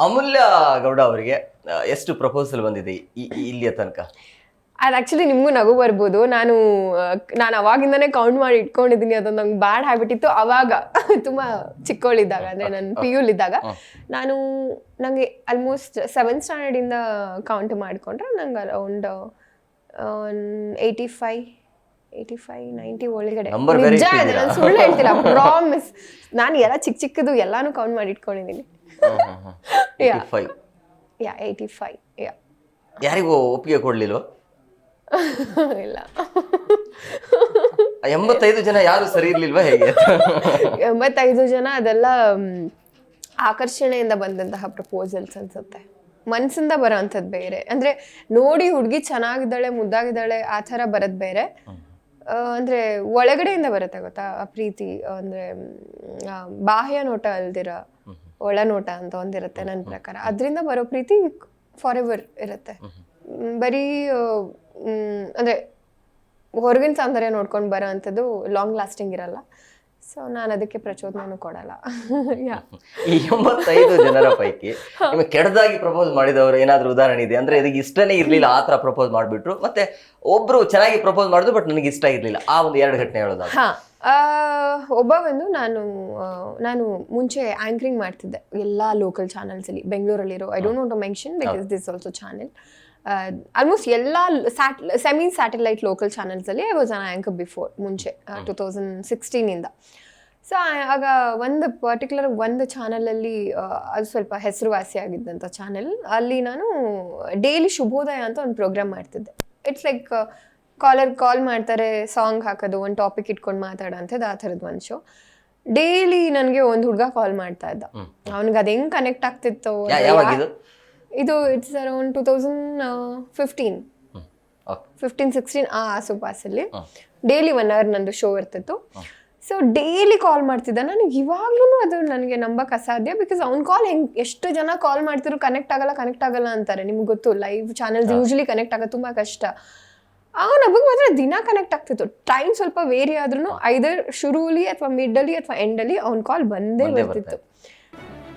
ಅಮೂಲ್ಯ ಗೌಡ ಅವರಿಗೆ ಎಷ್ಟು ಪ್ರಪೋಸಲ್ ಬಂದಿದೆ ಈ- ಈ- ಇಲ್ಲಿಯ ತನಕ? ಅದು ಆ್ಯಕ್ಚುಲಿ ನಿಮಗೂ ನಗು ಬರ್ಬೋದು. ನಾನು ನಾನು ಅವಾಗಿಂದನೇ ಕೌಂಟ್ ಮಾಡಿ ಇಟ್ಕೊಂಡಿದ್ದೀನಿ. ಅದೊಂದು ನಂಗೆ ಬ್ಯಾಡ್ ಹ್ಯಾಬಿಟ್ ಇತ್ತು. ಅವಾಗ ತುಂಬ ಚಿಕ್ಕವಳಿದ್ದಾಗ ಅಂದರೆ ನಾನು ಪಿ ಯುಲಿದ್ದಾಗ ನಾನು ನನಗೆ ಆಲ್ಮೋಸ್ಟ್ ಸೆವೆಂತ್ ಸ್ಟ್ಯಾಂಡರ್ಡಿಂದ ಕೌಂಟ್ ಮಾಡಿಕೊಂಡ್ರೆ ನಂಗೆ around eighty five eighty five ninety ಒಳಗಡೆ. Number ಬೇರೆ ನಿಜ ಇದೆ ನಾನು ಸುಳ್ಳು ಹೇಳ್ತಿಲ್ಲ ಪ್ರಾಮಿಸ್ ನಾನು ಎಲ್ಲ ಚಿಕ್ಕ ಚಿಕ್ಕದು ಎಲ್ಲಾನು ಕೌಂಟ್ ಮಾಡಿ ಇಟ್ಕೊಂಡಿದ್ದೀನಿ. Yeah. ಫೈವ್ ಯಾ ಏಯ್ಟಿ ಫೈವ್ ಯಾ ಯಾರಿಗೂ ಒಪ್ಪಿಗೆ ಕೊಡ್ಲಿಲ್ವ? ಇಲ್ಲ. ಎಂಬತ್ತೈದು ಜನ ಯಾರು ಸರಿ ಇರ್ಲಿಲ್ವಾ ಹೇಗೆ? ಎಂಬತ್ತೈದು ಜನ ಅದೆಲ್ಲ ಆಕರ್ಷಣೆಯಿಂದ ಬಂದಂತಹ ಪ್ರಪೋಸಲ್ಸ್ ಅನ್ಸುತ್ತೆ. ಮನ್ಸಿಂದ ಬರೋ ಅಂಥದ್ದು ಬೇರೆ. ಅಂದ್ರೆ ನೋಡಿ ಹುಡುಗಿ ಚೆನ್ನಾಗಿದ್ದಾಳೆ ಮುದ್ದಾಗಿದ್ದಾಳೆ ಆ ಥರ ಬರೋದು ಬೇರೆ. ಅಂದ್ರೆ ಒಳಗಡೆಯಿಂದ ಬರುತ್ತೆ ಗೊತ್ತಾ? ಆ ಪ್ರೀತಿ ಅಂದ್ರೆ ಬಾಹ್ಯ ನೋಟ ಅಲ್ದಿರ ಒಳ ನೋಟ ಅಂತ ಒಂದಿರುತ್ತೆ ನನ್ನ ಪ್ರಕಾರ. ಅದರಿಂದ ಬರೋ ಪ್ರೀತಿ ಫಾರ್ ಎವರ್ ಇರುತ್ತೆ ಬರೀ ಅಂದ್ರೆ, ಹೊರಗಿನ ಸೌಂದರ್ಯ ನೋಡ್ಕೊಂಡು ಬರೋ ಅಂಥದ್ದು ಲಾಂಗ್ ಲಾಸ್ಟಿಂಗ್ ಇರಲ್ಲ. ಸೊ ನಾನು ಅದಕ್ಕೆ ಪ್ರಚೋದನೆ ಕೊಡಲ್ಲ. ಯಾ ಈ ಎಂಬತ್ತೈದು ಜನರ ಪೈಕಿ ನಿಮಗೆ ಕೆಡದಾಗಿ ಪ್ರಪೋಸ್ ಮಾಡಿದವರು ಏನಾದರೂ ಉದಾಹರಣೆ ಇದೆ ಅಂದ್ರೆ ಇದಕ್ಕೆ ಇಷ್ಟನೇ ಇರಲಿಲ್ಲ ಆ ಥರ ಪ್ರಪೋಸ್ ಮಾಡ್ಬಿಟ್ರು. ಮತ್ತೆ ಒಬ್ರು ಚೆನ್ನಾಗಿ ಪ್ರಪೋಸ್ ಮಾಡಿದ್ರು ಬಟ್ ನನಗೆ ಇಷ್ಟ ಇರಲಿಲ್ಲ. ಆ ಒಂದು ಎರಡು ಘಟನೆ ಹೇಳೋದು ಹಾ. ಆ, ಒಬ್ಬ ಬಂದು ನಾನು ನಾನು ಮುಂಚೆ ಆಂಕರಿಂಗ್ ಮಾಡ್ತಿದ್ದೆ. ಎಲ್ಲ ಲೋಕಲ್ ಚಾನಲ್ಸಲ್ಲಿ ಬೆಂಗಳೂರಲ್ಲಿರೋ I don't want to mention because this also channel almost ಎಲ್ಲ sat semi satellite local ಚಾನಲ್ಸಲ್ಲಿ I was an anchor before ಮುಂಚೆ ಟು ತೌಸಂಡ್ ಸಿಕ್ಸ್ಟೀನಿಂದ ಸೊ ಆಗ ಒಂದು ಪರ್ಟಿಕ್ಯುಲರ್ ಒಂದು ಚಾನಲಲ್ಲಿ ಅದು ಸ್ವಲ್ಪ ಹೆಸರುವಾಸಿ ಆಗಿದ್ದಂಥ ಚಾನೆಲ್ ಅಲ್ಲಿ ನಾನು ಡೈಲಿ ಶುಭೋದಯ ಅಂತ ಒಂದು ಪ್ರೋಗ್ರಾಮ್ ಮಾಡ್ತಿದ್ದೆ. ಇಟ್ಸ್ ಲೈಕ್ ಕಾಲರ್ ಕಾಲ್ ಮಾಡ್ತಾರೆ ಸಾಂಗ್ ಹಾಕೋದು ಒಂದು ಟಾಪಿಕ್ ಇಟ್ಕೊಂಡು ಮಾತಾಡೋಂಥದ್ದು ಆ ಥರದ್ದು ಒಂದು ಶೋ ಡೈಲಿ ನನಗೆ ಒಂದು ಹುಡುಗ ಕಾಲ್ ಮಾಡ್ತಾ ಇದ್ದ. ಅವ್ನಿಗೆ ಅದು ಹೆಂಗ್ ಕನೆಕ್ಟ್ ಆಗ್ತಿತ್ತು ಇದು it's around two thousand fifteen fifteen sixteen ಆ ಆಸುಪಾಸಲ್ಲಿ ಡೈಲಿ ಒನ್ ಅವರ್ ನಂದು ಶೋ ಇರ್ತಿತ್ತು. ಸೊ ಡೈಲಿ ಕಾಲ್ ಮಾಡ್ತಿದ್ದ. ನನಗೆ ಇವಾಗ್ಲೂ ಅದು ನನಗೆ ನಂಬಕ್ಕೆ ಅಸಾಧ್ಯ ಬಿಕಾಸ್ ಅವ್ನ ಕಾಲ್ ಹೆಂಗ್ ಎಷ್ಟು ಜನ ಕಾಲ್ ಮಾಡ್ತಿದ್ರು ಕನೆಕ್ಟ್ ಆಗಲ್ಲ ಕನೆಕ್ಟ್ ಆಗಲ್ಲ ಅಂತಾರೆ. ನಿಮ್ಗೆ ಗೊತ್ತು ಲೈವ್ ಚಾನೆಲ್ಸ್ ಯೂಶಲಿ ಕನೆಕ್ಟ್ ಆಗೋದು ತುಂಬ ಕಷ್ಟ. ಅವ್ನು ಹಬ್ಬಕ್ಕೆ ಮಾತ್ರ ದಿನ ಕನೆಕ್ಟ್ ಆಗ್ತಿತ್ತು. ಟೈಮ್ ಸ್ವಲ್ಪ ವೇರಿ ಆದ್ರೂ ಐದರ್ ಶುರುಲಿ ಅಥವಾ ಮಿಡ್ಡಲ್ಲಿ ಅಥವಾ ಎಂಡಲ್ಲಿ ಅವ್ನ ಕಾಲ್ ಬಂದೇ ಬಂದೇ ಬರ್ತಿತ್ತು.